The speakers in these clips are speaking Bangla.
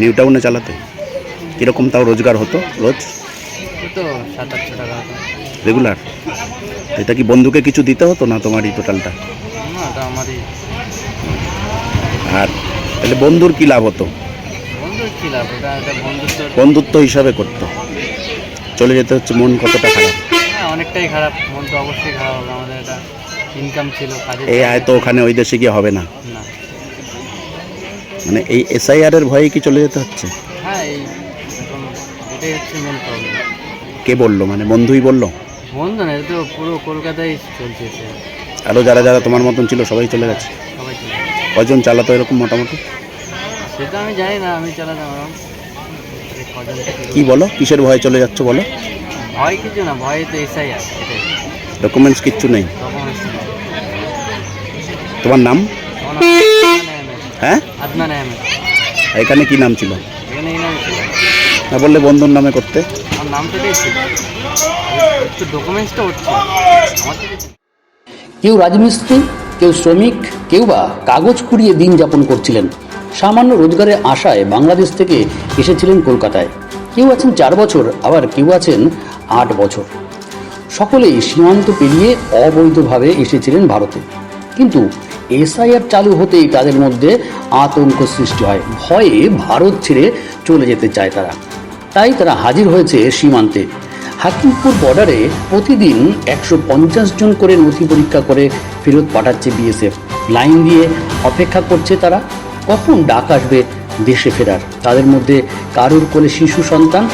নিউ টাউনে চালাতে। কীরকম তাও রোজগার হতো রোজ? তো সাত আটশো টাকা রেগুলার এটা কি বন্ধুকে কিছু দিতে হতো না তোমারই টোটালটা না ওটা আমারই। আর তাহলে বন্ধুর কী লাভ হতো? বন্ধুর কী লাভ? ওটা একটা বন্ধুত্ব। বন্ধুত্ব হিসাবে করতো। চলে যেতে হচ্ছে মন কতটা খারাপ? হ্যাঁ অনেকটাই খারাপ। মন তো অবশ্যই খারাপ হবে। আমাদের একটা ইনকাম ছিল কাজে এই আয় তো ওখানে ওই দেশে গিয়ে হবে না। না। মানে এই এসআইআর এর ভয়ে কি চলে যেতে হচ্ছে? হ্যাঁ এই এখন এটাই হচ্ছে মেন প্রবলেম কে বলল? মানে বন্ধুই বলল? বন্ধু না এটা তো পুরো কলকাতায় চলছে আরও যারা যারা তোমার মতন ছিল সবাই চলে গেছে। সবাই চলে কজন চালাতো এরকম মোটামুটি? সেটা আমি জানি না আমি চালাতাম কজন কি বলো? কিসের ভয়ে চলে যাচ্ছ বলো? ভয় কিছু না ভয় তো আছে এটাই। ডকুমেন্টস কিচ্ছু নেই। তোমার নাম? হ্যাঁ? আদনান আহমেদ। এখানে কি নাম ছিল? এখানে এই নামে ছিল। না বললে বন্ধুর নামে করতে। আমার নাম ছিল একটু ডকুমেন্টসটা উঠছে আমার কেউ রাজমিস্ত্রি কেউ শ্রমিক কেউ বা কাগজ কুড়িয়ে দিন যাপন করছিলেন। সামান্য রোজগারের আশায় বাংলাদেশ থেকে এসেছিলেন কলকাতায়। কেউ আছেন চার বছর আবার কেউ আছেন আট বছর। সকলেই সীমান্ত পেরিয়ে অবৈধভাবে এসেছিলেন ভারতে। কিন্তু এসআইআর চালু হতেই তাদের মধ্যে আতঙ্ক সৃষ্টি হয়। ভয়ে ভারত ছেড়ে চলে যেতে চায় তারা। তাই তারা হাজির হয়েছে সীমান্তে। হাকিমপুর বর্ডারে প্রতিদিন একশো পঞ্চাশ জন করে নথি পরীক্ষা করে ফেরত পাঠাচ্ছে বিএসএফ। লাইন দিয়ে অপেক্ষা করছে তারা। কখন ডাক আসবে দেশে ফেরার? তাদের মধ্যে কারুর কোলে শিশু সন্তান?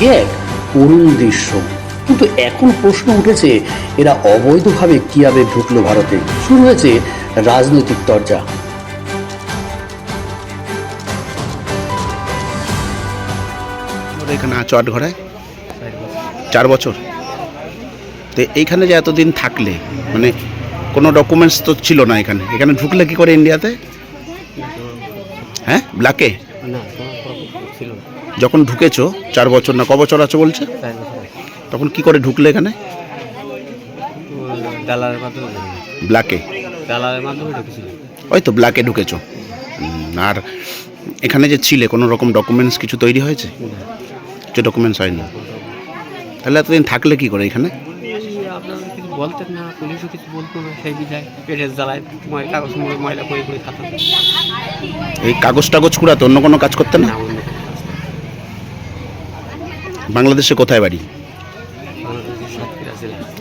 এক করুণ দৃশ্য। কিন্তু এখন প্রশ্ন উঠেছে, এরা অবৈধভাবে কীভাবে ঢুকলো ভারতে? শুরু হয়েছে রাজনৈতিক দরজা। এখানে আছো আট ঘোড়ায় চার বছর। তো এইখানে যে এতদিন থাকলে মানে কোনো ডকুমেন্টস তো ছিল না এখানে। এখানে ঢুকলে কি করে ইন্ডিয়াতে হ্যাঁ? ব্ল্যাকে যখন ঢুকেছো চার বছর না ক বছর আছো বলছে? তখন কি করে ঢুকলে এখানে? ব্ল্যাকে দালালের মাধ্যমে ঢুকেছিল। ওই তো ব্ল্যাকে ঢুকেছো। আর এখানে যে ছিলে কোনো রকম ডকুমেন্টস কিছু তৈরি হয়েছে? কিছু ডকুমেন্টস হয়নি। তাহলে এতদিন থাকলে কি করে এখানে? আপনারা কিছু বলতেন না পুলিশও কিছু বলতো না সেই বিধায় পেটের জ্বালায় কাগজ মুড়ে ময়লা করে করে খাতাম এই কাগজ টাগজ কুড়াতে অন্য কোনো কাজ করতে না। বাংলাদেশে কোথায় বাড়ি?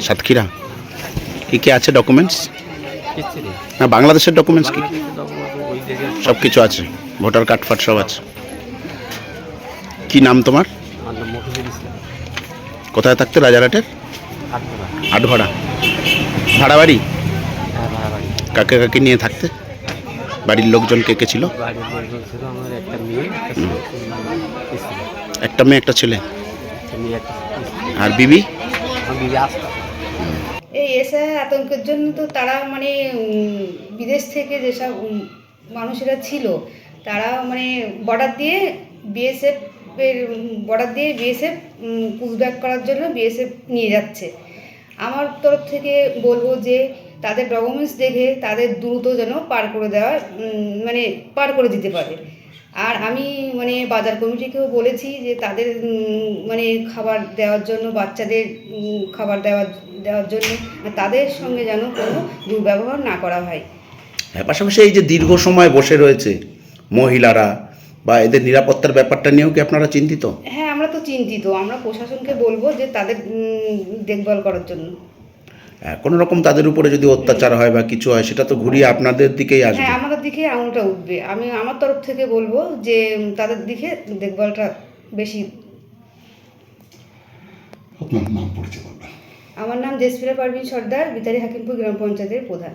সাতক্ষীরা কি কি আছে ডকুমেন্টস না বাংলাদেশের ডকুমেন্টস কি? সব কিছু আছে। ভোটার কার্ড ফাট সব আছে। কি নাম তোমার? কোথায় থাকতে রাজারহাটের? আটঘড়া ভাড়া হ্যাঁ ভাড়া বাড়ি। কাকে কাকে নিয়ে থাকতে? বাড়ির লোকজন কে কে ছিল? একটা মেয়ে একটা ছেলে। আর বিবি? আসতো এই এসআই আতঙ্কের জন্য তো তারা মানে বিদেশ থেকে যেসব মানুষেরা ছিল, তারা মানে বর্ডার দিয়ে বিএসএফ এর বর্ডার দিয়ে বিএসএফ পুশব্যাক করার জন্য বিএসএফ নিয়ে যাচ্ছে। আমার তরফ থেকে বলব যে, তাদের ডকুমেন্টস দেখে তাদের দ্রুত যেন পার করে দেওয়া মানে পার করে দিতে পারে। আর আমি মানে বাজার কমিটিকেও বলেছি যে তাদের মানে খাবার দেওয়ার জন্য বাচ্চাদের খাবার দেওয়ার দেওয়ার জন্য তাদের সঙ্গে যেন কোনো দুর্ব্যবহার না করা হয়। হ্যাঁ পাশাপাশি এই যে দীর্ঘ সময় বসে রয়েছে মহিলারা বা এদের নিরাপত্তার ব্যাপারটা নিয়েও কি আপনারা চিন্তিত? হ্যাঁ আমরা তো চিন্তিত। আমরা প্রশাসনকে বলব যে তাদের দেখভাল করার জন্য। কোনো রকম তাদের উপরে যদি অত্যাচার হয় বা কিছু হয় সেটা তো ঘুরিয়ে আপনাদের দিকেই আসবে। হ্যাঁ আমাদের দিকে আঙুলটা উঠবে। আমি আমার তরফ থেকে বলব যে তাদের দিকে দেখভালটা বেশি। আপনার নাম পরিচয় আমার নাম দেশপ্রিয়া পারভিন সর্দার বিতারি হাকিমপুর গ্রাম পঞ্চায়েতের প্রধান।